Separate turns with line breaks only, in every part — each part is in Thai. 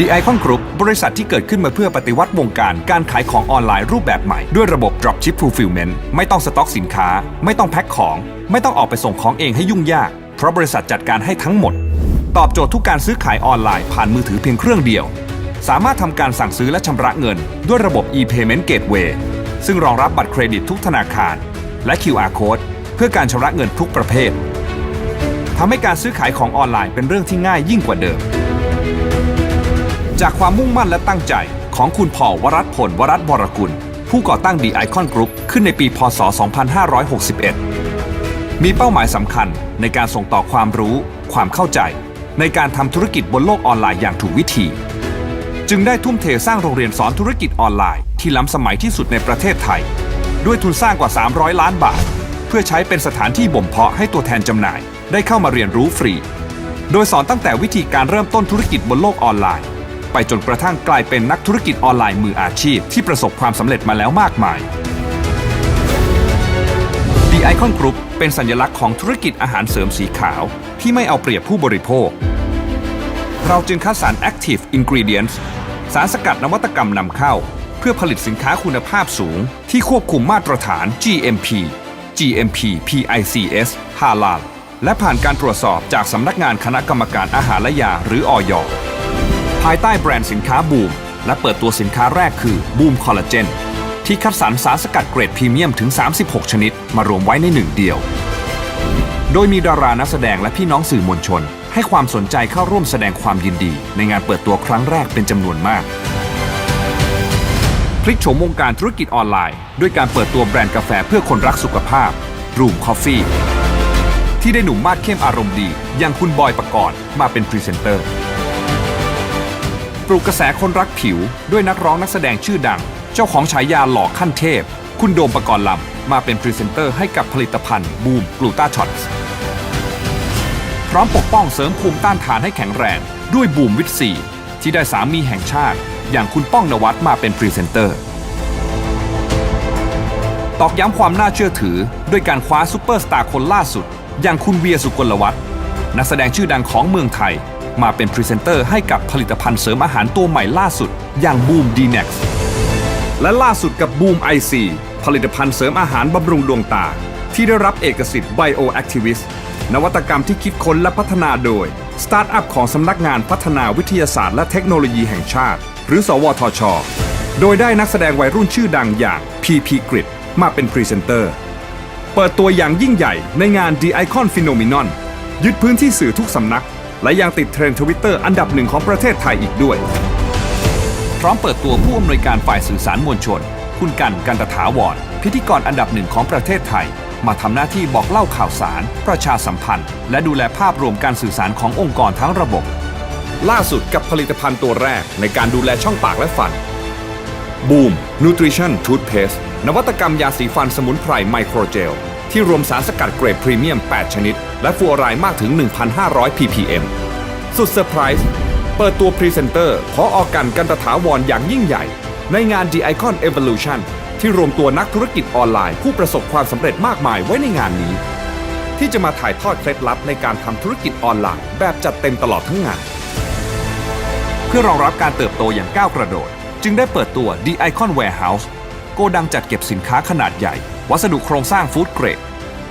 The Icon Group บริษัทที่เกิดขึ้นมาเพื่อปฏิวัติวงการการขายของออนไลน์รูปแบบใหม่ ด้วยระบบ Dropship Fulfillment ไม่ต้องสต็อกสินค้า ไม่ต้องแพ็คของ ไม่ต้องออกไปส่งของเองให้ยุ่งยาก เพราะบริษัทจัดการให้ทั้งหมด ตอบโจทย์ทุกการซื้อขายออนไลน์ผ่านมือถือเพียงเครื่องเดียว สามารถทำการสั่งซื้อและชำระเงิน ด้วยระบบ e-payment gateway ซึ่งรองรับบัตรเครดิตทุกธนาคาร และ QR code เพื่อการชำระเงินทุกประเภททำให้การซื้อขายของออนไลน์เป็นเรื่องที่ง่ายยิ่งกว่าเดิม จากความมุ่งมั่นและตั้งใจของคุณพ่อวรัตน์พลวรัตน์วรกุล ผู้ก่อตั้ง The Icon Group ขึ้นในปี พศ 2561 มีเป้าหมายสำคัญในการส่งต่อความรู้ ความเข้าใจ ในการทำธุรกิจบนโลกออนไลน์อย่างถูกวิธี จึงได้ทุ่มเทสร้างโรงเรียนสอนธุรกิจออนไลน์ที่ล้ำสมัยที่สุดในประเทศไทย ด้วยทุนสร้างกว่า 300 ล้านบาท เพื่อใช้เป็นสถานที่บ่มเพาะให้ตัวแทนจำหน่าย ได้เข้ามาเรียนรู้ฟรี โดยสอนตั้งแต่วิธีการเริ่มต้นธุรกิจบนโลกออนไลน์ ไปจนกระทั่งกลายเป็นนักธุรกิจออนไลน์มืออาชีพ ที่ประสบความสำเร็จมาแล้วมากมาย The Icon Group เป็นสัญลักษณ์ของธุรกิจอาหารเสริมสีขาว ที่ไม่เอาเปรียบผู้บริโภค เราจึงคัดสรร Active Ingredients สารสกัดนวัตกรรมนำเข้า เพื่อผลิตสินค้าคุณภาพสูง ที่ควบคุมมาตรฐาน GMP GMP PICS Halal และผ่านการตรวจสอบจากสำนักงานคณะกรรมการอาหารและยาหรืออย ภายใต้แบรนด์สินค้าบูม และเปิดตัวสินค้าแรกคือบูมคอลลาเจนที่คัดสรรสารสกัดเกรดพรีเมียมถึง 36 ชนิด มารวมไว้ในหนึ่งเดียว โดยมีดารานักแสดงและพี่น้องสื่อมวลชน ให้ความสนใจเข้าร่วมแสดงความยินดี ในงานเปิดตัวครั้งแรกเป็นจำนวนมากพลิกโฉมวงการธุรกิจออนไลน์ ด้วยการเปิดตัวแบรนด์กาแฟเพื่อคนรักสุขภาพ Room Coffee ที่ได้หนุ่มมาดเข้มอารมณ์ดี อย่างคุณบอยปกรณ์มาเป็นพรีเซนเตอร์ ปลุกกระแสคนรักผิว ด้วยนักร้องนักแสดงชื่อดัง เจ้าของฉายาหล่อขั้นเทพ คุณโดมประกรณ์ลำมาเป็นพรีเซนเตอร์ให้กับผลิตภัณฑ์บูมกลูตาช็อตพร้อมปกป้องเสริมภูมิต้านทานให้แข็งแรงด้วยบูมวิตซีที่ได้สามีแห่งชาติ อย่างคุณป้องนวัดมาเป็นพรีเซนเตอร์ ตอกย้ำความน่าเชื่อถือ ด้วยการคว้าซูเปอร์สตาร์คนล่าสุด อย่างคุณเวียสุกลวัฒน์นักแสดงชื่อดังของเมืองไทย มาเป็นพรีเซนเตอร์ให้กับผลิตภัณฑ์เสริมอาหารตัวใหม่ล่าสุด อย่างบูมดีเน็กซ์และล่าสุดกับบูมไอซีผลิตภัณฑ์เสริมอาหารบำรุงดวงตา ที่ได้รับเอกสิทธิ์ Bioactivist นวัตกรรมที่คิดค้นและพัฒนาโดย สตาร์ทอัพของสำนักงานพัฒนาวิทยาศาสตร์และเทคโนโลยีแห่งชาติ หรือ สวทช โดยได้นักแสดงวัยรุ่นชื่อดังอย่าง PP Grid มาเป็นพรีเซนเตอร์ เปิดตัวอย่างยิ่งใหญ่ในงาน The Icon Phenomenon ยึดพื้นที่สื่อทุกสำนัก และยังติดเทรนด์ทวิตเตอร์อันดับหนึ่งของประเทศไทยอีกด้วย พร้อมเปิดตัวผู้อำนวยการฝ่ายสื่อสารมวลชน คุณกันกันตถาวรพิธีกรอันดับหนึ่งของประเทศไทย มาทำหน้าที่บอกเล่าข่าวสาร ประชาสัมพันธ์ และดูแลภาพรวมการสื่อสารขององค์กรทั้งระบบ ล่าสุดกับผลิตภัณฑ์ตัวแรกในการดูแลช่องปากและฟันบูม Nutrition Toothpaste นวัตกรรมยาสีฟันสมุนไพรไมโครเจล ที่รวมสารสกัดเกรดพรีเมียม 8 ชนิด และฟลูออไรด์มากถึง 1,500 ppm สุดเซอร์ไพรส์เปิดตัวพรีเซนเตอร์พอออกกันกันตถาวรอย่างยิ่งใหญ่ ในงาน The Icon Evolution ที่รวมตัวนักธุรกิจออนไลน์ผู้ประสบความสำเร็จมากมายไว้ในงานนี้ ที่จะมาถ่ายทอดเคล็ดลับในการทำธุรกิจออนไลน์ แบบจัดเต็มตลอดทั้งงาน เพื่อรองรับการเติบโตอย่างก้าวกระโดด จึงได้เปิดตัว The Icon Warehouse โกดังจัดเก็บสินค้าขนาดใหญ่ วัสดุโครงสร้างฟู้ดเกรด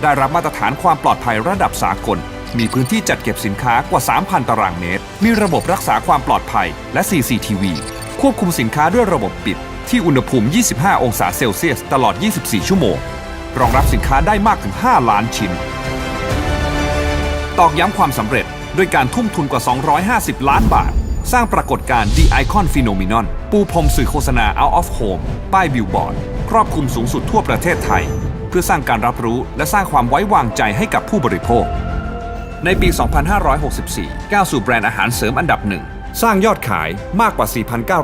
ได้รับมาตรฐานความปลอดภัยระดับสากล มีพื้นที่จัดเก็บสินค้ากว่า 3,000 ตารางเมตร มีระบบรักษาความปลอดภัยและ CCTV ควบคุมสินค้าด้วยระบบปิด ที่อุณหภูมิ 25 องศาเซลเซียส ตลอด 24 ชั่วโมง รองรับสินค้าได้มากถึง 5 ล้านชิ้น ตอกย้ำความสำเร็จด้วยการทุ่มทุนกว่า 250 ล้านบาท สร้างปรากฏการณ์ The Icon Phenomenon ปูพรมสื่อโฆษณา Out of Home ป้ายบิลบอร์ด ครอบคลุมสูงสุดทั่วประเทศไทย เพื่อสร้างการรับรู้และสร้างความไว้วางใจให้กับผู้บริโภค ในปี 2564 ก้าวสู่แบรนด์อาหารเสริมอันดับหนึ่งสร้างยอดขายมากกว่า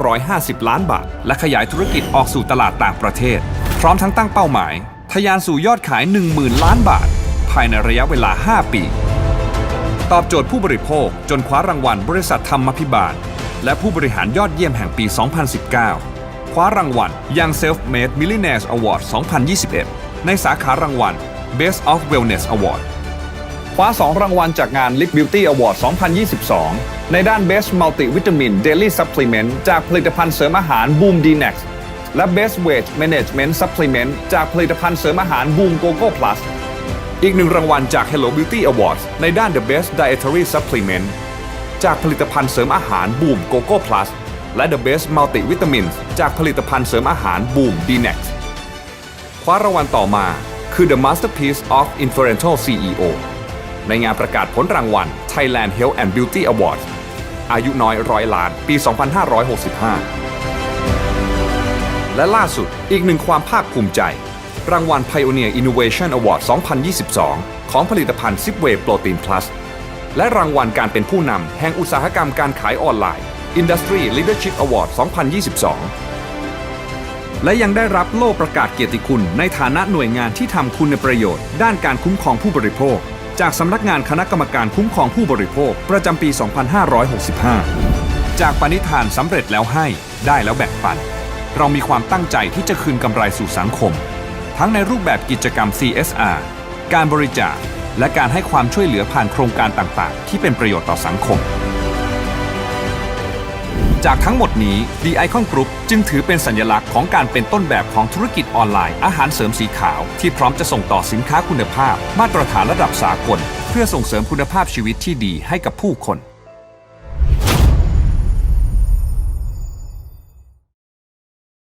4,950 ล้านบาท และขยายธุรกิจออกสู่ตลาดต่างประเทศ พร้อมทั้งตั้งเป้าหมายทะยานสู่ยอดขาย 10,000 ล้านบาท ภายในระยะเวลา 5 ปี ตอบโจทย์ผู้บริโภคจนคว้ารางวัลบริษัทธรรมพิบาล และผู้บริหารยอดเยี่ยมแห่งปี 2019 คว้ารางวัล Young Self-Made Millionaires Award 2021 ในสาขารางวัล Best of Wellness Award คว้า 2 รางวัลจากงาน Lip Beauty Award 2022 ในด้าน Best Multivitamin Daily Supplement จากผลิตภัณฑ์เสริมอาหาร Boom D-Nex และ Best Weight Management Supplement จากผลิตภัณฑ์เสริมอาหาร Boom Gogo Plus อีกหนึ่งรางวัลจาก Hello Beauty Awards ในด้าน The Best Dietary Supplement จากผลิตภัณฑ์เสริมอาหาร Boom Gogo Plus และ The Best Multi Vitamin จากผลิตภัณฑ์เสริมอาหาร Boom D-Nex คว้ารางวัลต่อมาคือ The Masterpiece of Influential CEO ในงานประกาศผลรางวัล Thailand Health and Beauty Awards อายุน้อยร้อยล้านปี 2565 และล่าสุดอีกหนึ่งความภาคภูมิใจ รางวัล Pioneer Innovation Award 2022 ของผลิตภัณฑ์ Zipway Protein Plus และรางวัลการเป็นผู้นำแห่งอุตสาหกรรมการขายออนไลน์ Industry Leadership Award 2022 และยังได้รับโล่ประกาศเกียรติคุณในฐานะหน่วยงานที่ทำคุณประโยชน์ ด้านการคุ้มครองผู้บริโภค จากสำนักงานคณะกรรมการคุ้มครองผู้บริโภค ประจำปี 2565 จากปณิธานสำเร็จแล้วให้ได้แล้วแบ่งปัน เรามีความตั้งใจที่จะคืนกำไรสู่สังคม ทั้งในรูปแบบกิจกรรม CSR การบริจาคและการให้ความช่วยเหลือผ่านโครงการต่างๆ ที่เป็นประโยชน์ต่อสังคม จากทั้งหมดนี้ The Icon Group จึงถือเป็นสัญลักษณ์ของการเป็นต้นแบบของธุรกิจออนไลน์อาหารเสริมสีขาว ที่พร้อมจะส่งต่อสินค้าคุณภาพ มาตรฐานระดับสากล เพื่อส่งเสริมคุณภาพชีวิตที่ดีให้กับผู้คน